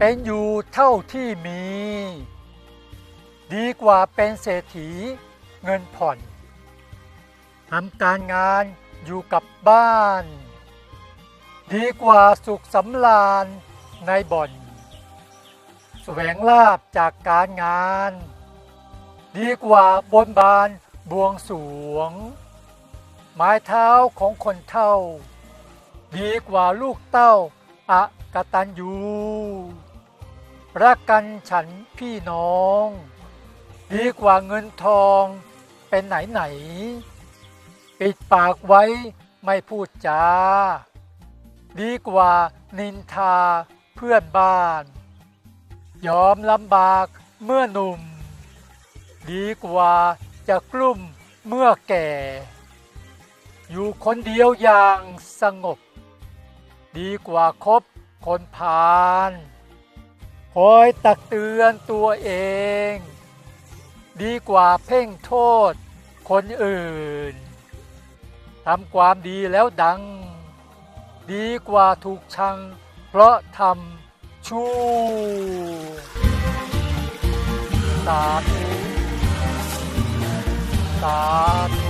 เป็นอยู่เท่าที่มี ดีกว่าเป็นเศรษฐีเงินผ่อนทำการงานอยู่กับบ้าน ดีกว่าสุขสำราญในบ่อนแสวงลาบจากการงาน ดีกว่าบนบานบวงสวง ไม้เท้าของคนเท่า ดีกว่าลูกเต้าอะกตันยู รักกันฉันพี่น้อง ดีกว่าเงินทองเป็นไหนไหนๆปิดปากไว้ไม่พูดจา ดีกว่านินทาเพื่อนบ้าน ยอมลำบากเมื่อหนุ่ม ดีกว่าจะกลุ่มเมื่อแก่ อยู่คนเดียวอย่างสงบ ดีกว่าคบคนพาล คอยตักเตือนตัวเอง ดีกว่าเพ่งโทษคนอื่นทำความดีแล้วดัง ดีกว่าถูกชัง เพราะทำชั่วสาธุสาธุ